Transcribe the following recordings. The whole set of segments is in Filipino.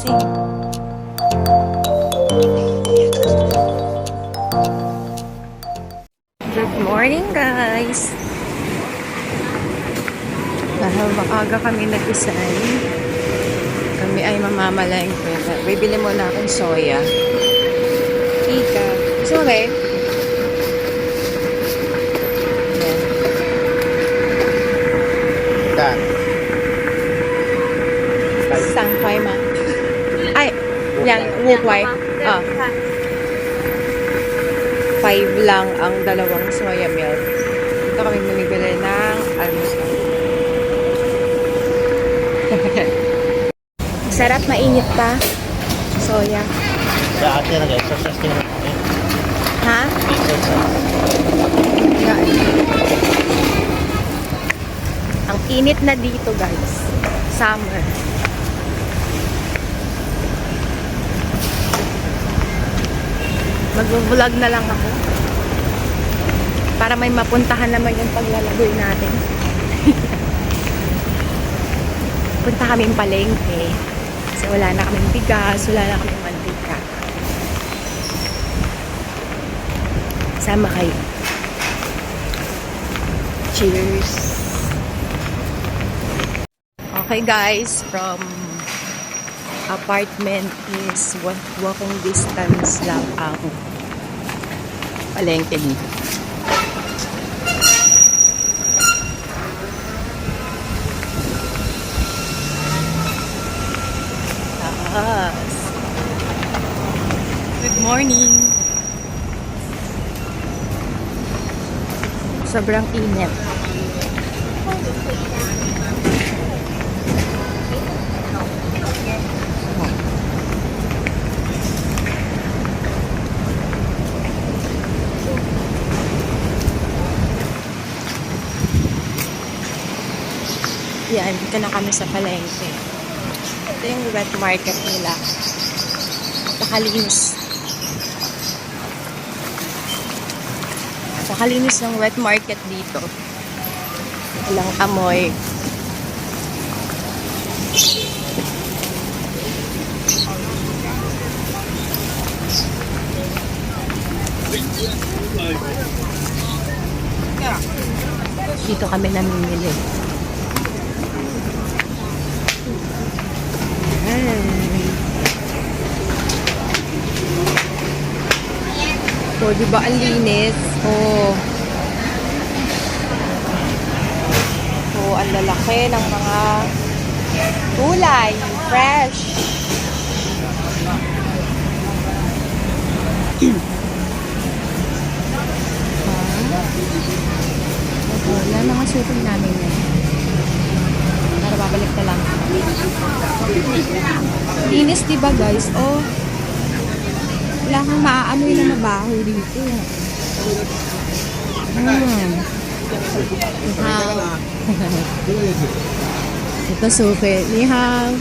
gising. Good morning, guys! Dahil maaga kami nagisay, kami ay mamamalengke. Bibili muna akong soya. Ika. Sorry. Yan. Saan? Sang khoai ma. Yan, wu khoai. Ah. Five lang ang dalawang soya milk. Dito kami bumibili ng almusal. Sarap, mainit pa. Soya. Sa atin na exercise din natin. Ha? Exercise. Yan. Ang init na dito, guys. Summer. Mag-vlog na lang ako. Para may mapuntahan naman yung paglalagoy natin. Punta kaming palengke. Kasi wala na kaming bigas, wala na kaming mantika. Sama kayo. Cheers! Okay guys, from apartment is wa- walking distance lang ang palengke dito. Yes. Good morning. Sobrang init. Yan, dito na kami sa palengke. Ito yung wet market nila. Nakalinis. Nakalinis ng wet market dito. Walang amoy. Dito kami namimili. Ay. Oh, di ba ang linis? Oh. Oh, ang lalaki ng mga gulay. Fresh. Ah. Oh, yan mga namin yan. Para babalik na lang. Linis, di ba guys? Oh. Wala kang maaamoy na mabaho dito. Hmm. Nihao. Ito suki. Nihao.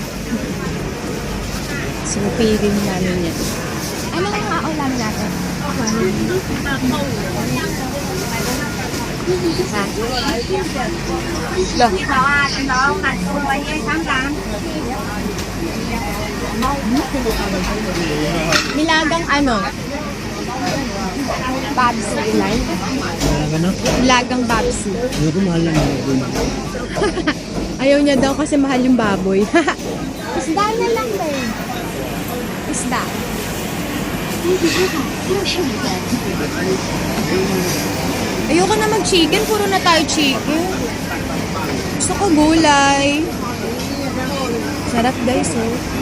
Suki din namin yan. Ano ang aulam natin? Lo. Nilagang ano? Babsi ilay. Ano? Nilagang babsi. Hindi ko mahal lang yung Ayaw niya daw kasi mahal yung baboy. Isda na lang ba yun? Isda. Ayoko na mag-chicken, puro na tayo chicken. Gusto ko gulay. Sarap guys, oh.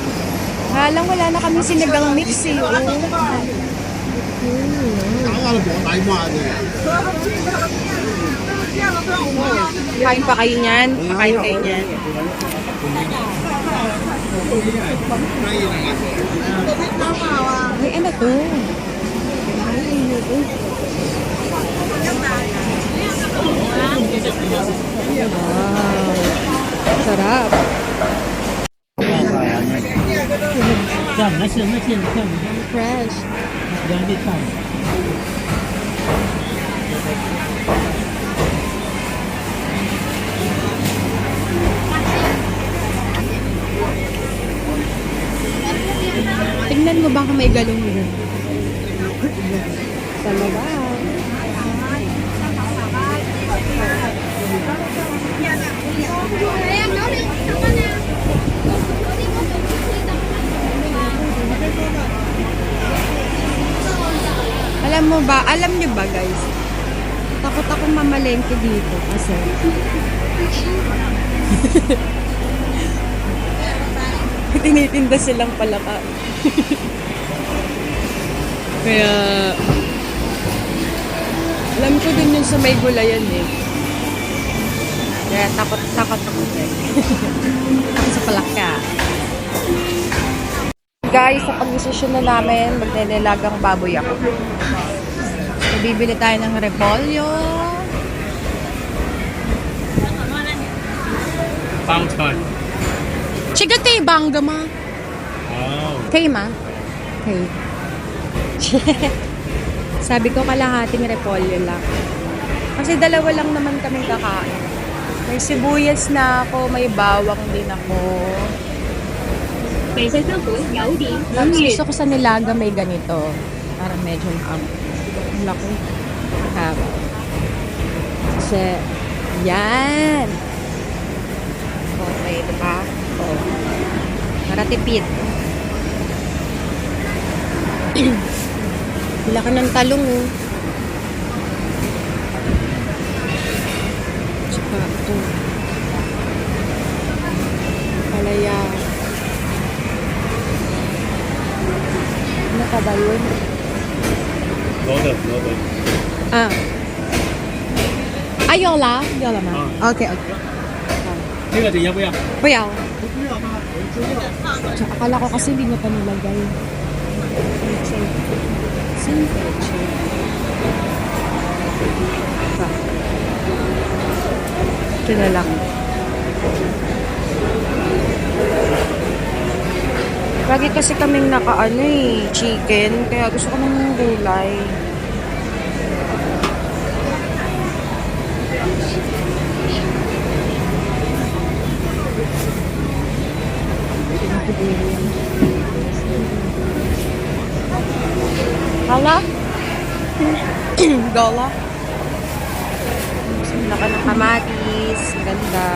Halang wala na kami sinigang mix eh, oh. Kain pa kayo niyan? Kain kayo niyan. Ay, ano to? Ay, ano to? Wow. Sarap. Yan, nasi, nasi, nasi. Fresh. Jangan ditang. Tingnan mo baka may galong yun. Talaga. Alam mo ba, alam niyo ba guys, takot akong mamalengke dito kasi tinitinda silang palaka. Kaya, alam ko din yun sa may gulayan eh. Kaya takot, takot ako din. takot sa palaka. Guys, sa pag-desisyon na namin, magnenilagang baboy ako. So, bibili tayo ng repolyo. Fountain. Chigate bangga ma. Oh. Kay ma? Kay. Sabi ko kalahating repolyo lang. Kasi dalawa lang naman kami kakain. May sibuyas na ako, may bawang din ako. Pesos na po, yaudi. Tapos gusto ko sa nilaga may ganito. Para medyo um, naku. Haba. Kasi, yan. Okay, diba? Oh. Para tipid. Wala ka ng talong, oh. Tsaka, ito. Palaya. Ano pa ba yun? 罗的罗的。 Ah. Ah, 有了，有了吗嗯？OK OK。这个你要不要？不要。Tsaka akala ko kasi hindi niya pa nilagay. Simple. Ito na lang. Lagi kasi kaming nakaano eh, chicken. Kaya gusto ko ng gulay. Hala? Gola? Laka ng kamatis. Ganda.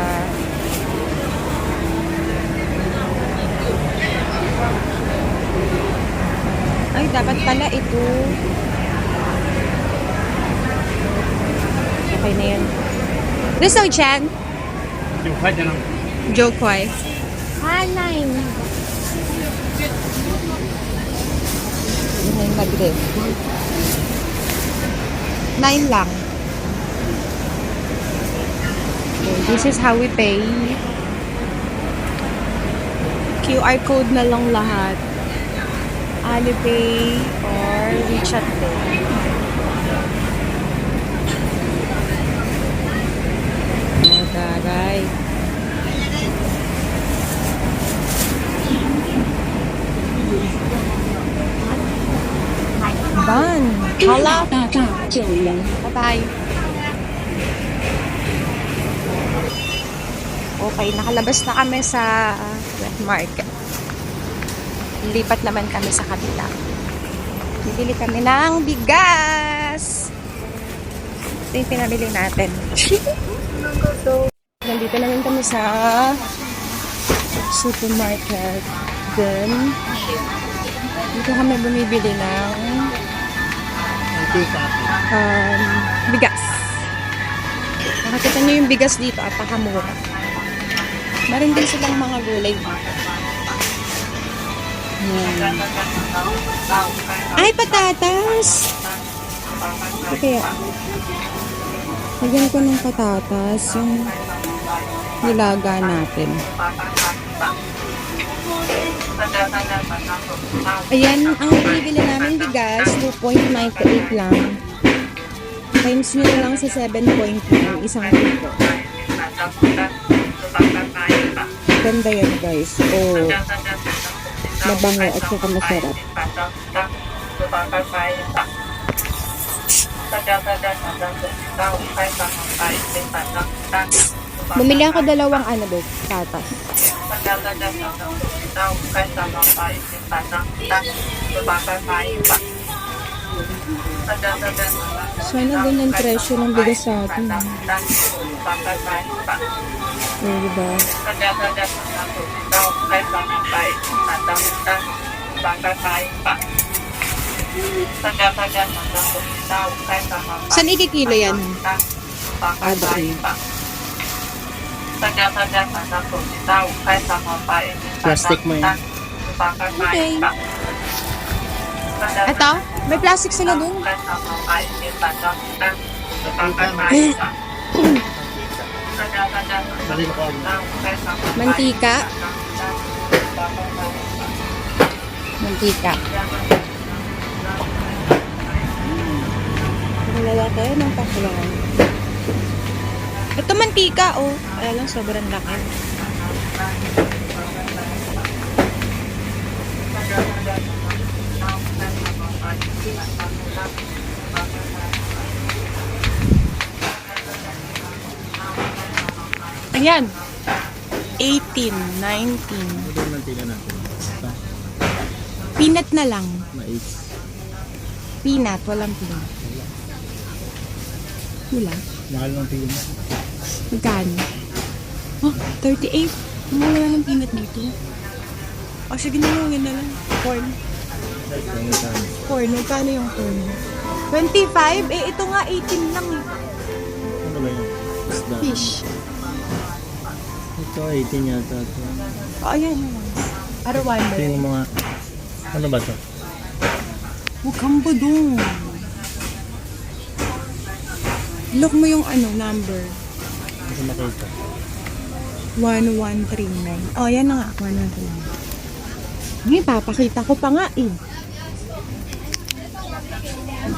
Ay, dapat pala ito. Okay na yan. Gusto Jen? Jokwai dyan ang. Jokwai. Halay na. Nine mag-rib. Nine lang. Okay, this is how we pay. QR code na lang lahat. Alipay or WeChat Pay. Taray. Ban. Hala. Patay. Okay, nakalabas na kami sa wet market. Lipat naman kami sa kabila. Bibili kami ng bigas. Ito yung pinabili natin. Nandito naman kami sa supermarket. Then, dito kami bumibili ng um, bigas. Nakakita niyo yung bigas dito at pakamura. Meron din silang mga gulay. Yan. Ay, patatas! Kaya, lagyan ko ng patatas yung nilaga natin. Ayan, ang binibili namin bigas, 2.98 lang. Times nyo lang sa 7.9, isang kilo. Ganda yan guys. Oh, mabango at saka masarap. Bumili ako dalawang ano doon, patas. Sana ganyan presyo ng bigas sa atin. Eh, diba? Saan ikikilo yan? Ah, doon. Plastic mo yan. Okay. Ito? May plastic sila dun. Mantika. Mantika. Wala tayo ng pakulang. Ito mantika, oh. Lang, sobrang laki. Ayan. 18, 19. Ito yung mantika natin. Peanut na lang. mais. Peanut, walang peanut. Wala. Mahal ng tingin. Magkano? Oh, 38. Mahal wala ng peanut dito. O, sige na lang, yun na lang. Corn. Corn, magkano yung corn? 25? Eh, ito nga 18 lang. eh. Ano ba yun? Isda. Fish. Ito, 18 yata. Ito. O, ayan lang. Arawan Ito yung mga... Ano ba to? Huwag kang badong. Look mo yung ano, number. Hindi ko makita. 1139. Oh, yan na nga. 1139. Hindi, papakita ko pa nga eh. Kano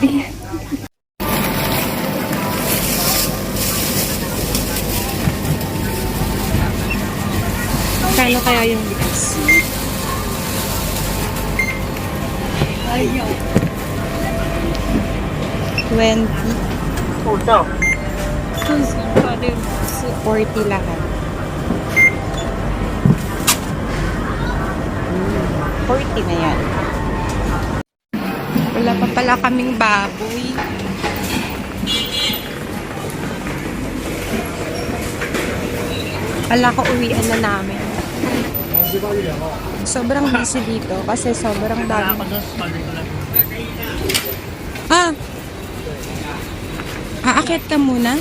kaya yung bigas? Ayaw. 20. Puto. 40 lahat. 40 na yan. Wala pa pala kaming baboy. Wala ko uwian na namin. Sobrang busy dito kasi sobrang dami. Ah! Aakit ka muna?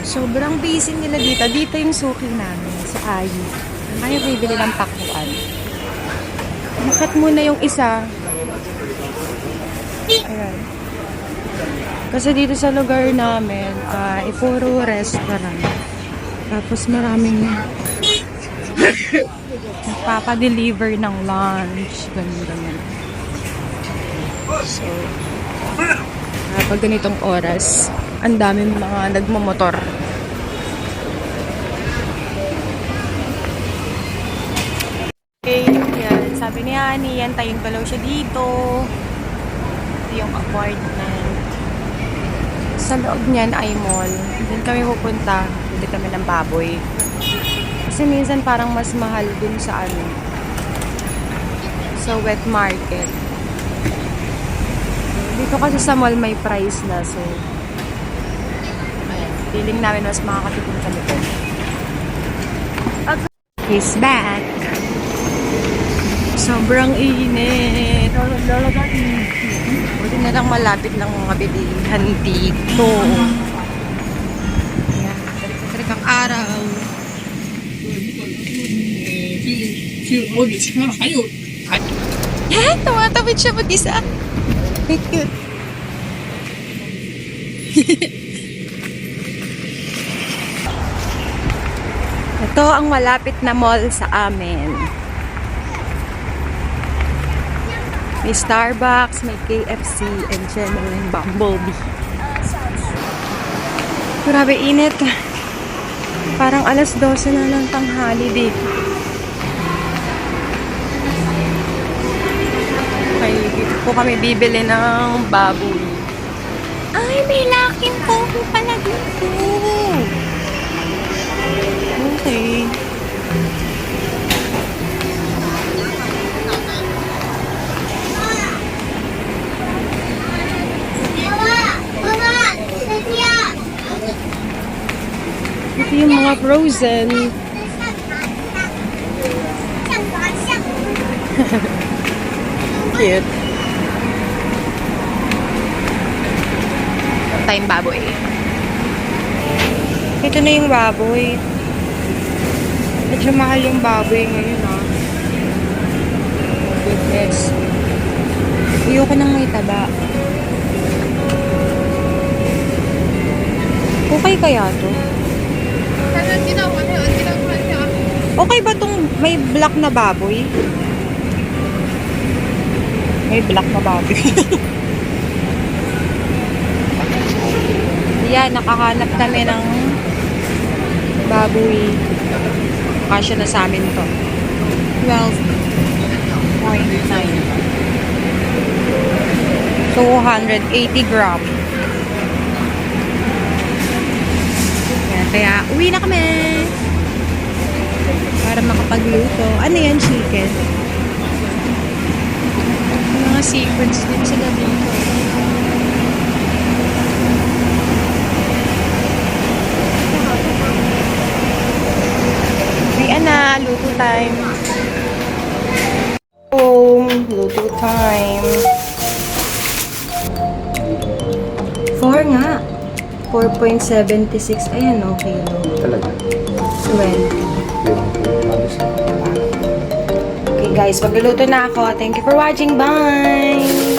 Sobrang busy nila dito. Dito yung suki namin sa Ayu. Kaya bibili ng pakuan. Bakit muna yung isa? Ayan. Kasi dito sa lugar namin, uh, puro restaurant. Tapos maraming nagpapadeliver ng lunch. Ganun, ganun. So, kapag ganitong oras, ang daming mga nagmamotor. Sabi ni Ani, antayin ko lang siya dito. Ito yung apartment. Sa loob niyan ay mall. Doon kami pupunta. Bili kami ng baboy. Kasi minsan parang mas mahal dun sa ano. Sa wet market. Dito kasi sa mall may price na. So. Feeling namin mas makakatipid kami doon. He's back. Sobrang init. Buti na lang malapit ng mga bilihan dito. Tarik ang araw. Eh, tumatawid siya mag-isa. Cute. Ito ang malapit na mall sa amin. May Starbucks, may KFC, and genuine Bumblebee. Grabe init. Parang alas 12 na lang tanghali dito. Ay, dito po kami bibili ng baboy. Ay, may laking coffee pala dito. Okay. Yung mga frozen. Cute. Time baboy. Ito na yung baboy. Medyo mahal yung baboy ngayon ah. Goodness. Ayoko nang may taba. Okay kaya to? Okay ba tong may black na baboy? May black na baboy. Yan, nakahanap kami ng baboy. Kasya na sa amin to. 12.9. So, 180 gram. Yan, kaya uwi na kami. Para makapagluto. Ano yan, chicken? Mga sequence din sila dito. Uwian na, luto time. Home, luto time. Four nga. 4.76. Ayan, okay. No? Talaga. 20. Okay guys, magluluto na ako. Thank you for watching. Bye!